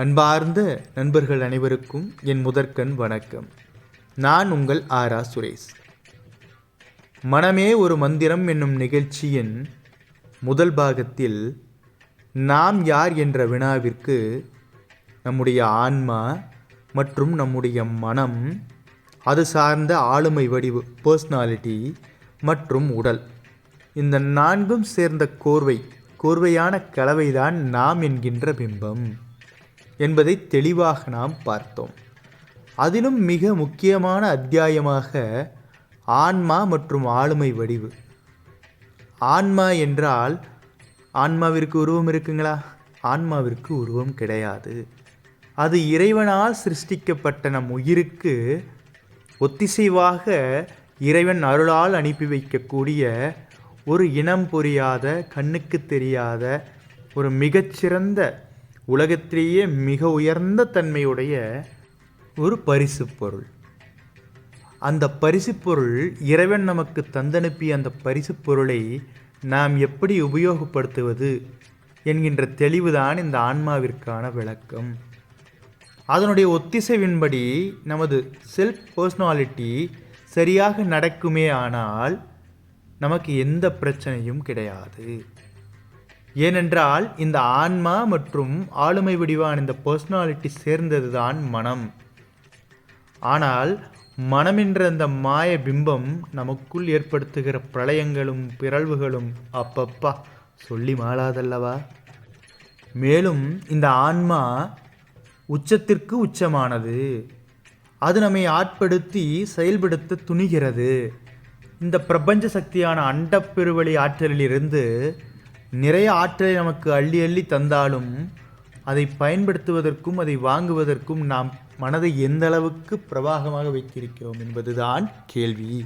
அன்பார்ந்த நண்பர்கள் அனைவருக்கும் என் முதற்கண் வணக்கம். நான் உங்கள் ஆரா சுரேஷ். மனமே ஒரு மந்திரம் என்னும் நிகழ்ச்சியின் முதல் பாகத்தில் நாம் யார் என்ற வினாவிற்கு நம்முடைய ஆன்மா மற்றும் நம்முடைய மனம் அது சார்ந்த ஆளுமை வடிவு பர்சனாலிட்டி மற்றும் உடல். இந்த நான்கும் சேர்ந்த கோர்வை கோர்வையான கலவைதான் நாம் என்கின்ற பிம்பம். என்பதை தெளிவாக நாம் பார்த்தோம். அதிலும் மிக முக்கியமான அத்தியாயமாக ஆன்மா மற்றும் ஆளுமை வடிவு. ஆன்மா என்றால் ஆன்மாவிற்கு உருவம் இருக்குங்களா? ஆன்மாவிற்கு உருவம் கிடையாது. அது இறைவனால் சிருஷ்டிக்கப்பட்ட நம் உயிருக்கு ஒத்திசைவாக இறைவன் அருளால் அனுப்பி வைக்கக்கூடிய ஒரு இனம் புரியாத கண்ணுக்கு தெரியாத ஒரு மிகச்சிறந்த உலகத்திலேயே மிக உயர்ந்த தன்மையுடைய ஒரு பரிசு பொருள். அந்த பரிசு பொருள் இறைவன் நமக்கு தந்தனுப்பிய அந்த பரிசு பொருளை நாம் எப்படி உபயோகப்படுத்துவது என்கின்ற தெளிவுதான் இந்த ஆன்மாவிற்கான விளக்கம். அதனுடைய ஒத்திசைவின்படி நமது செல்ஃப் பர்சனாலிட்டி சரியாக நடக்குமே ஆனால் நமக்கு எந்த பிரச்சனையும் கிடையாது. ஏனென்றால் இந்த ஆன்மா மற்றும் ஆளுமை வடிவான இந்த பர்சனாலிட்டி சேர்ந்தது தான் மனம். ஆனால் மனம் என்ற அந்த மாய பிம்பம் நமக்குள் ஏற்படுத்துகிற பிரளயங்களும் பிறழ்வுகளும் அப்பப்பா சொல்லி மாளாதல்லவா? மேலும் இந்த ஆன்மா உச்சத்திற்கு உச்சமானது. அது நம்மை ஆட்படுத்தி செயல்படுத்த துணிகிறது. இந்த பிரபஞ்ச சக்தியான அண்டப்பெருவழி ஆற்றலிலிருந்து நிறைய ஆற்றலை நமக்கு அள்ளி அள்ளி தந்தாலும் அதை பயன்படுத்துவதற்கும் அதை வாங்குவதற்கும் நாம் மனதை எந்த அளவுக்கு பிரவாகமாக வைத்திருக்கிறோம் என்பதுதான் கேள்வி.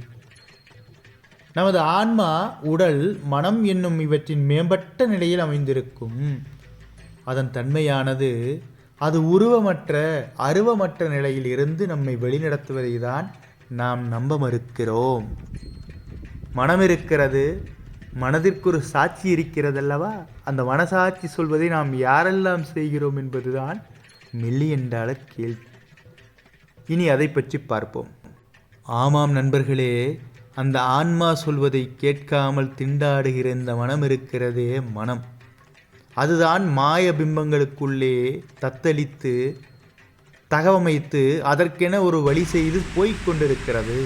நமது ஆன்மா உடல் மனம் என்னும் இவற்றின் மேம்பட்ட நிலையில் அமைந்திருக்கும். அதன் தன்மையானது அது உருவமற்ற அருவமற்ற நிலையில் இருந்து நம்மை வழிநடத்துவதை தான் நாம் நம்ப மறுக்கிறோம். மனம் இருக்கிறது மனதிற்கு ஒரு சாட்சி இருக்கிறதல்லவா? அந்த மனசாட்சி சொல்வதை நாம் யாரெல்லாம் செய்கிறோம் என்பதுதான் மில்லியன் டாலர் கேள்வி. இனி அதை பற்றி பார்ப்போம். ஆமாம் நண்பர்களே அந்த ஆன்மா சொல்வதை கேட்காமல் திண்டாடுகிற இந்த மனம் இருக்கிறதே மனம். அதுதான் மாய பிம்பங்களுக்குள்ளே தத்தளித்து தகவமைத்து அதற்கென ஒரு வழி செய்து போய்க் கொண்டிருக்கிறது.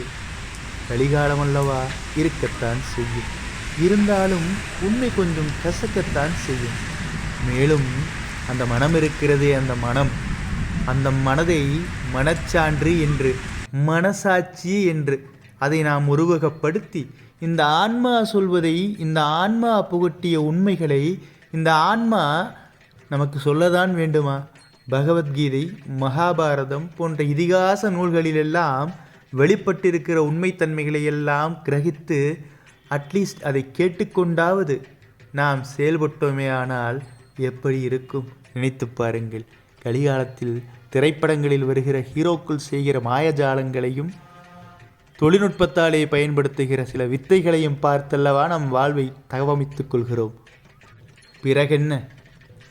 கலிகாலம் அல்லவா இருக்கத்தான் செய்யும். இருந்தாலும் உண்மை கொஞ்சம் கசக்கத்தான் செய்யும். மேலும் அந்த மனம் இருக்கிறதே அந்த மனம். அந்த மனதை மனச்சான்று என்று மனசாட்சி என்று அதை நாம் உருவகப்படுத்தி இந்த ஆன்மா சொல்வதை இந்த ஆன்மா புகட்டிய உண்மைகளை இந்த ஆன்மா நமக்கு சொல்லதான் வேண்டுமா? பகவத்கீதை மகாபாரதம் போன்ற இதிகாச நூல்களிலெல்லாம் வெளிப்பட்டிருக்கிற உண்மைத்தன்மைகளை எல்லாம் கிரகித்து அட்லீஸ்ட் அதை கேட்டுக்கொண்டாவது நாம் செயல்பட்டோமே ஆனால் எப்படி இருக்கும்? நினைத்து பாருங்கள். கலிகாலத்தில் திரைப்படங்களில் வருகிற ஹீரோக்கள் செய்கிற மாயஜாலங்களையும் தொழில்நுட்பத்தாலே பயன்படுத்துகிற சில வித்தைகளையும் பார்த்தல்லவா நம் வாழ்வை தகவமைத்துக் கொள்கிறோம். பிறகென்ன?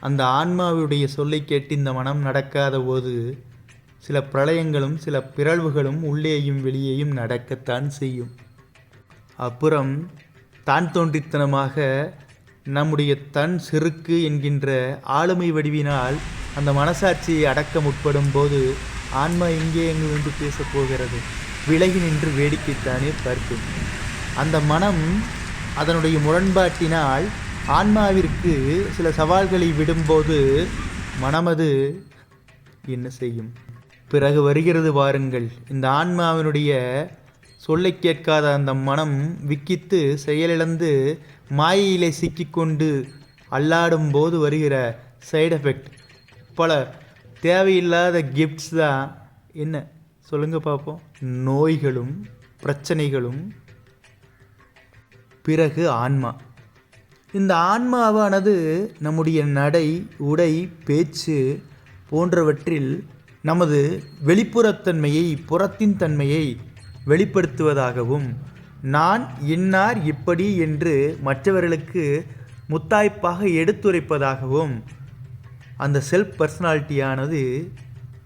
அந்த ஆன்மாவுடைய சொல்லை கேட்டு இந்த மனம் நடக்காத போது சில பிரளயங்களும் சில பிறழ்வுகளும் உள்ளேயும் வெளியேயும் நடக்கத்தான் செய்யும். அப்புறம் தான் தோன்றித்தனமாக நம்முடைய தன் செருக்கு என்கின்ற ஆளுமை வடிவினால் அந்த மனசாட்சியை அடக்க முற்படும் போது ஆன்மா எங்கே எங்கு வந்து பேசப் போகிறது? விலகி நின்று வேடிக்கைத்தானே பார்க்கும். அந்த மனம் அதனுடைய முரண்பாட்டினால் ஆன்மாவிற்கு சில சவால்களை விடும்போது மனமது என்ன செய்யும்? பிறகு வருகிறது வாருங்கள். இந்த ஆன்மாவினுடைய சொல்லை கேட்காத அந்த மனம் விக்கித்து செயலிழந்து மாயையிலே சிக்கிக்கொண்டு அல்லாடும் போது வருகிற சைடு எஃபெக்ட் பல தேவையில்லாத கிஃப்ட்ஸ் தான். என்ன? சொல்லுங்கள் பார்ப்போம். நோய்களும் பிரச்சனைகளும். பிறகு ஆன்மா. இந்த ஆன்மாவானது நம்முடைய நடை உடை பேச்சு போன்றவற்றில் நமது வெளிப்புறத்தன்மையை புறத்தின் தன்மையை வெளிப்படுத்துவதாகவும் நான் இன்னார் இப்படி என்று மற்றவர்களுக்கு முத்தாய்ப்பாக எடுத்துரைப்பதாகவும் அந்த செல்ஃப் பர்சனாலிட்டியானது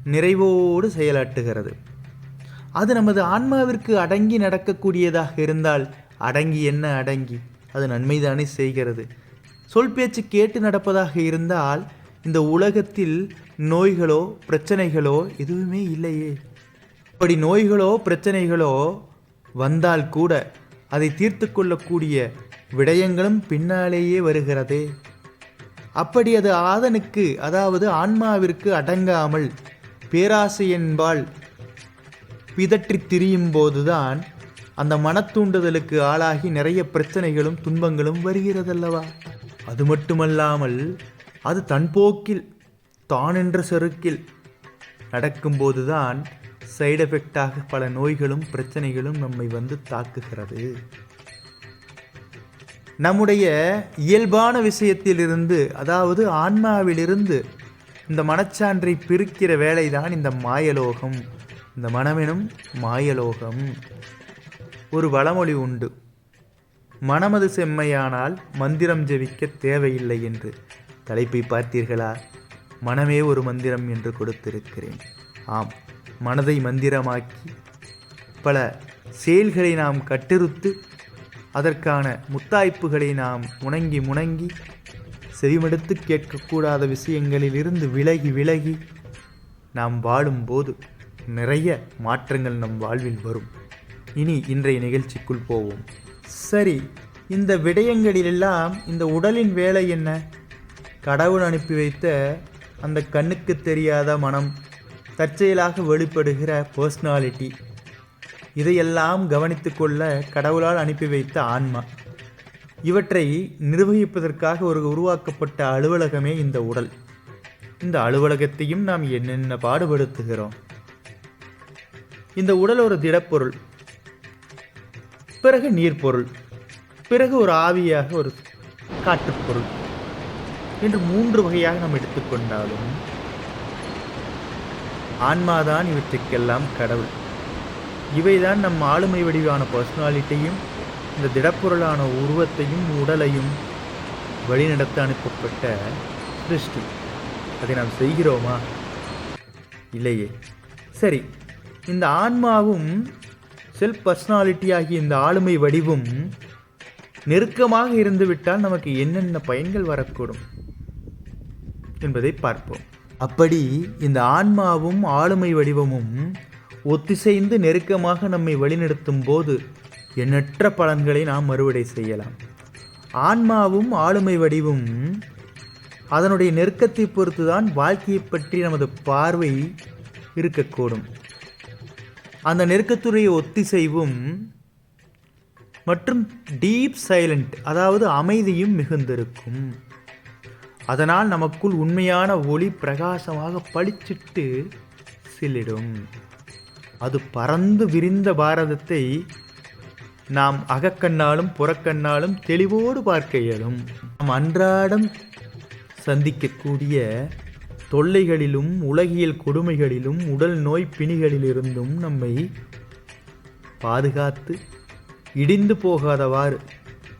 நிறைவோடு செயலாட்டுகிறது அது நமது ஆன்மாவிற்கு அடங்கி நடக்கக்கூடியதாக இருந்தால் அடங்கி என்ன அடங்கி? அது நன்மைதானே செய்கிறது. சொல் பேச்சு கேட்டு நடப்பதாக இருந்தால் இந்த உலகத்தில் நோய்களோ பிரச்சனைகளோ எதுவுமே இல்லையே. அப்படி நோய்களோ பிரச்சனைகளோ வந்தால் கூட அதை தீர்த்து கொள்ளக்கூடிய விடயங்களும் பின்னாலேயே வருகிறதே. அப்படி அது ஆதனுக்கு அதாவது ஆன்மாவிற்கு அடங்காமல் பேராசை என்பால் பிதற்றி திரியும் போதுதான் அந்த மனத்தூண்டுதலுக்கு ஆளாகி நிறைய பிரச்சனைகளும் துன்பங்களும் வருகிறதல்லவா? அது மட்டுமல்லாமல் அது தன் போக்கில் தான் என்ற செருக்கில் நடக்கும்போதுதான் சைடு எஃபெக்டாக பல நோய்களும் பிரச்சனைகளும் நம்மை வந்து தாக்குகிறது. நம்முடைய இயல்பான விஷயத்திலிருந்து அதாவது ஆன்மாவிலிருந்து இந்த மனச்சான்றை பிரிக்கிற வேலைதான் இந்த மாயலோகம். இந்த மனமெனும் மாயலோகம். ஒரு வளமொழி உண்டு. மனமது செம்மையானால் மந்திரம் ஜெபிக்க தேவையில்லை என்று. தலைப்பை பார்த்தீர்களா? மனமே ஒரு மந்திரம் என்று கொடுத்திருக்கிறேன். ஆம். மனதை மந்திரமாக்கி பல செயல்களை நாம் கட்டிருத்து அதற்கான முத்தாய்ப்புகளை நாம் முணங்கி முணங்கி செவிமடுத்து கேட்கக்கூடாத விஷயங்களிலிருந்து விலகி விலகி நாம் வாழும்போது நிறைய மாற்றங்கள் நம் வாழ்வில் வரும். இனி இன்றைய நிகழ்ச்சிக்குள் போவோம். சரி இந்த விடயங்களிலெல்லாம் இந்த உடலின் வேலை என்ன? கடவுள் அனுப்பி வைத்த அந்த கண்ணுக்கு தெரியாத மனம் தற்செயலாக வெளிப்படுகிற பர்சனாலிட்டி இதையெல்லாம் கவனித்து கொள்ள கடவுளால் அனுப்பி வைத்த ஆன்மா. இவற்றை நிர்வகிப்பதற்காக ஒரு உருவாக்கப்பட்ட அலுவலகமே இந்த உடல். இந்த அலுவலகத்தையும் நாம் என்னென்ன பாடுபடுத்துகிறோம்? இந்த உடல் ஒரு திடப்பொருள். பிறகு நீர்ப்பொருள். பிறகு ஒரு ஆவியாக ஒரு காற்றுப்பொருள் என்று மூன்று வகையாக நாம் எடுத்துக்கொண்டாலும் ஆன்மாதான் இவற்றுக்கெல்லாம் கடவுள். இவைதான் நம் ஆளுமை வடிவான பர்சனாலிட்டியும் இந்த திடப்பொருளான உருவத்தையும் உடலையும் வழிநடத்த அனுப்பப்பட்ட சிருஷ்டி. அதை நாம் செய்கிறோமா? இல்லையே. சரி இந்த ஆன்மாவும் செல்ஃப் பர்சனாலிட்டி ஆகிய இந்த ஆளுமை வடிவும் நெருக்கமாக இருந்துவிட்டால் நமக்கு என்னென்ன பயன்கள் வரக்கூடும் என்பதை பார்ப்போம். அப்படி இந்த ஆன்மாவும் ஆளுமை வடிவமும் ஒத்திசைந்து நெருக்கமாக நம்மை வழிநடத்தும் போது எண்ணற்ற பலன்களை நாம் அறுவடை செய்யலாம். ஆன்மாவும் ஆளுமை வடிவும் அதனுடைய நெருக்கத்தை பொறுத்துதான் வாழ்க்கையை பற்றி நமது பார்வை இருக்கக்கூடும். அந்த நெருக்கத்துடைய ஒத்திசைவும் மற்றும் டீப் சைலண்ட் அதாவது அமைதியும் மிகுந்திருக்கும். அதனால் நமக்குள் உண்மையான ஒளி பிரகாசமாக பளிச்சிட்டு சில்லிடும் அது பறந்து விரிந்த பாரதத்தை நாம் அகக்கண்ணாலும் புறக்கண்ணாலும் தெளிவோடு பார்க்க இயலும். நாம் அன்றாடம் சந்திக்கக்கூடிய தொல்லைகளிலும் உலகியல் கொடுமைகளிலும் உடல் நோய் பிணிகளிலிருந்தும் நம்மை பாதுகாத்து இடிந்து போகாதவாறு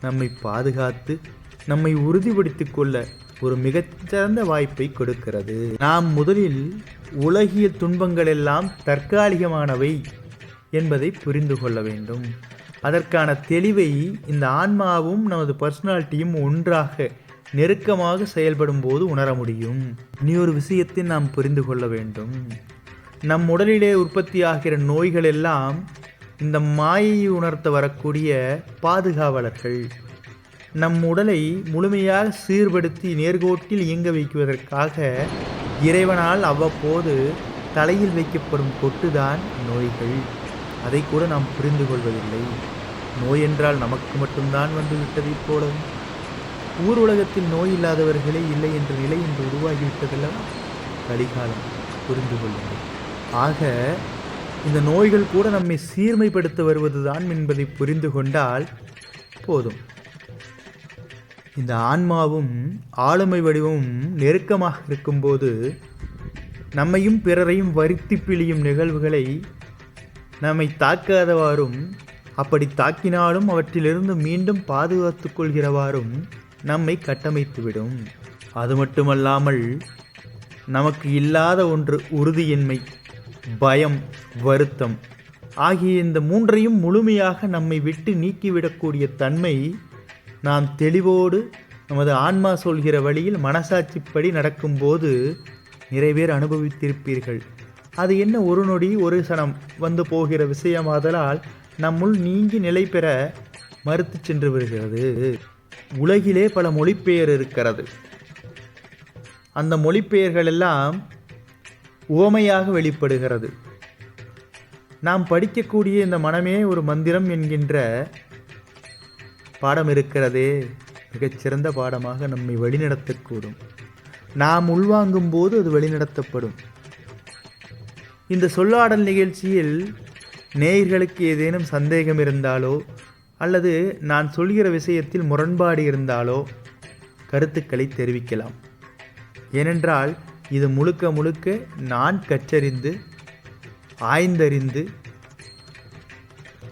நம்மை பாதுகாத்து நம்மை உறுதிப்படுத்திக் கொள்ள ஒரு மிகச்சிறந்த வாய்ப்பை கொடுக்கிறது. நாம் முதலில் உலகிய துன்பங்கள் எல்லாம் தற்காலிகமானவை என்பதை புரிந்து கொள்ள வேண்டும். அதற்கான தெளிவை இந்த ஆன்மாவும் நமது பர்சனாலிட்டியும் ஒன்றாக நெருக்கமாக செயல்படும் போது உணர முடியும். இனி ஒரு விஷயத்தை நாம் புரிந்து கொள்ள வேண்டும். நம் உடலிலே உற்பத்தியாகிற நோய்கள் எல்லாம் இந்த மாயை உணர்த்த வரக்கூடிய பாதுகாவலர்கள். நம் உடலை முழுமையாக சீர்படுத்தி நேர்கோட்டில் இயங்க வைக்குவதற்காக இறைவனால் அவ்வப்போது தலையில் வைக்கப்படும் கொட்டுதான் நோய்கள். அதை கூட நாம் புரிந்து கொள்வதில்லை. நோய் என்றால் நமக்கு மட்டும்தான் வந்துவிட்டதைப் போலவும் ஊர் உலகத்தில் நோய் இல்லாதவர்களே இல்லை என்ற நிலை இன்று உருவாகிவிட்டதல்லவா கலிகாலம். புரிந்து கொள்ளுங்கள். ஆக இந்த நோய்கள் கூட நம்மை சீர்மைப்படுத்த வருவதுதான் என்பதை புரிந்து கொண்டால் போதும். இந்த ஆன்மாவும் ஆளுமை வடிவமும் நெருக்கமாக இருக்கும்போது நம்மையும் பிறரையும் வருத்தி பிழியும் நிகழ்வுகளை நம்மை தாக்காதவாறும் அப்படி தாக்கினாலும் அவற்றிலிருந்து மீண்டும் பாதுகாத்து கொள்கிறவாறும் நம்மை கட்டமைத்துவிடும். அது மட்டுமல்லாமல் நமக்கு இல்லாத ஒன்று உறுதியின்மை பயம் வருத்தம் ஆகிய இந்த மூன்றையும் முழுமையாக நம்மை விட்டு நீக்கிவிடக்கூடிய தன்மை நாம் தெளிவோடு நமது ஆன்மா சொல்கிற வழியில் மனசாட்சிப்படி நடக்கும்போது நிறைய பேர் அனுபவித்திருப்பீர்கள். அது என்ன ஒரு நொடி ஒரு சனம் வந்து போகிற விஷயமாதலால் நம்முள் நீங்கி நிலை பெற மறுத்து சென்று வருகிறது உலகிலே பல மொழிப்பெயர் இருக்கிறது. அந்த மொழிப்பெயர்கள் எல்லாம் உவமையாக வெளிப்படுகிறது. நாம் படிக்கக்கூடிய இந்த மனமே ஒரு மந்திரம் என்கின்ற பாடம் இருக்கிறதே. மிகச்சிறந்த பாடமாக நம்மை வழிநடத்தக்கூடும். நாம் உள்வாங்கும் போது அது வழிநடத்தப்படும். இந்த சொல்லாடல் நிகழ்ச்சியில் நேயர்களுக்கு ஏதேனும் சந்தேகம் இருந்தாலோ அல்லது நான் சொல்கிற விஷயத்தில் முரண்பாடு இருந்தாலோ கருத்துக்களை தெரிவிக்கலாம். ஏனென்றால் இது முழுக்க முழுக்க நான் கற்றறிந்து ஆய்ந்தறிந்து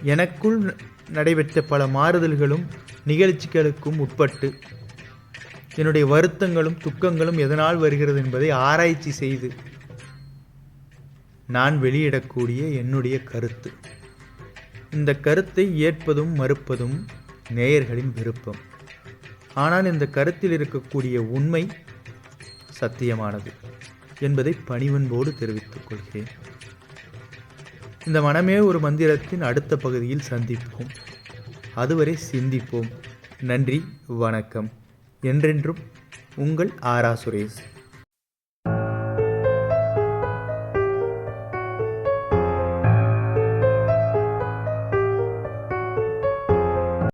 எனக்குள் நடைபெற்ற பல மாறுதல்களும் நிகழ்ச்சிகளுக்கும் உட்பட்டு என்னுடைய வருத்தங்களும் துக்கங்களும் எதனால் வருகிறது என்பதை ஆராய்ச்சி செய்து நான் வெளியிடக்கூடிய என்னுடைய கருத்து. இந்த கருத்தை ஏற்பதும் மறுப்பதும் நேயர்களின் விருப்பம். ஆனால் இந்த கருத்தில் இருக்கக்கூடிய உண்மை சத்தியமானது என்பதை பணிவன்போடு தெரிவித்துக் கொள்கிறேன். இந்த மனமே ஒரு மந்திரத்தின் அடுத்த பகுதியில் சந்திப்போம். அதுவரை சிந்திப்போம். நன்றி வணக்கம். என்றென்றும் உங்கள் ஆரா சுரேஷ்.